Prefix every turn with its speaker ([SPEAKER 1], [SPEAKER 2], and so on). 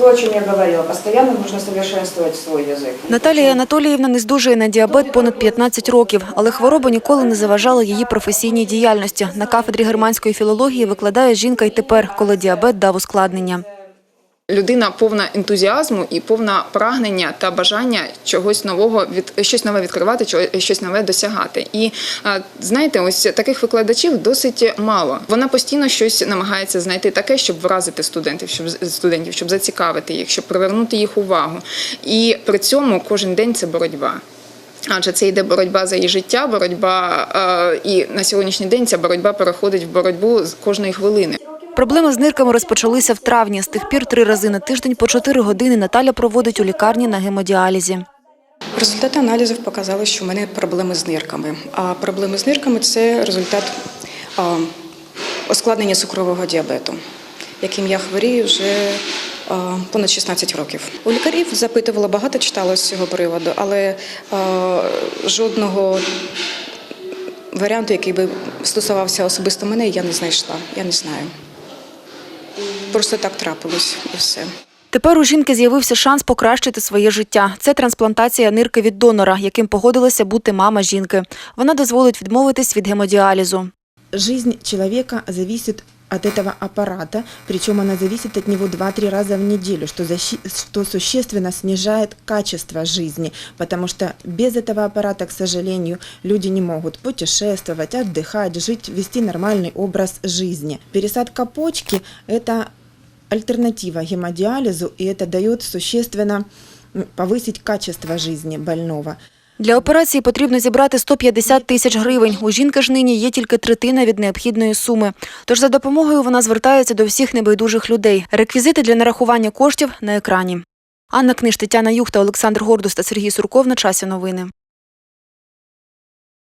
[SPEAKER 1] То, о чем я говорила, постоянно нужно совершенствовать свой язык.
[SPEAKER 2] Наталія Анатоліївна не здужує на діабет понад 15 років, але хвороба ніколи не заважала її професійній діяльності. На кафедрі германської філології викладає жінка й тепер, коли діабет дав ускладнення.
[SPEAKER 3] Людина повна ентузіазму і повна прагнення та бажання чогось нового від щось нове відкривати, щось нове досягати. І знаєте, ось таких викладачів досить мало. Вона постійно щось намагається знайти таке, щоб вразити студентів, щоб студентів, щоб зацікавити їх, щоб привернути їх увагу. І при цьому кожен день це боротьба. Адже це йде боротьба за її життя, боротьба і на сьогоднішній день ця боротьба переходить в боротьбу з кожної хвилини.
[SPEAKER 2] Проблеми з нирками розпочалися в травні. З тих пір три рази на тиждень по 4 години Наталя проводить у лікарні на гемодіалізі.
[SPEAKER 4] Результати аналізів показали, що в мене проблеми з нирками. А проблеми з нирками це результат ускладнення цукрового діабету, яким я хворію вже понад 16 років. У лікарів запитувала багато, читала з цього приводу, але жодного варіанту, який би стосувався особисто мене, я не знайшла. Я не знаю. Просто так трапилось і все.
[SPEAKER 2] Тепер у жінки з'явився шанс покращити своє життя. Це трансплантація нирки від донора, яким погодилася бути мама жінки. Вона дозволить відмовитись від гемодіалізу.
[SPEAKER 5] Жизнь чоловіка зависит от этого аппарата, причем она зависит от него 2-3 раза в неделю, что, защи- что существенно снижает качество жизни, потому что без этого аппарата, к сожалению, люди не могут путешествовать, отдыхать, жить, вести нормальный образ жизни. Пересадка почки – это альтернатива гемодиализу, и это дает существенно повысить качество жизни больного.
[SPEAKER 2] Для операції потрібно зібрати 150 тисяч гривень. У жінки ж нині є тільки третина від необхідної суми. Тож за допомогою вона звертається до всіх небайдужих людей. Реквізити для нарахування коштів на екрані. Анна Книж, Тетяна Юхта, Олександр Гордус та Сергій Сурков на часі новини.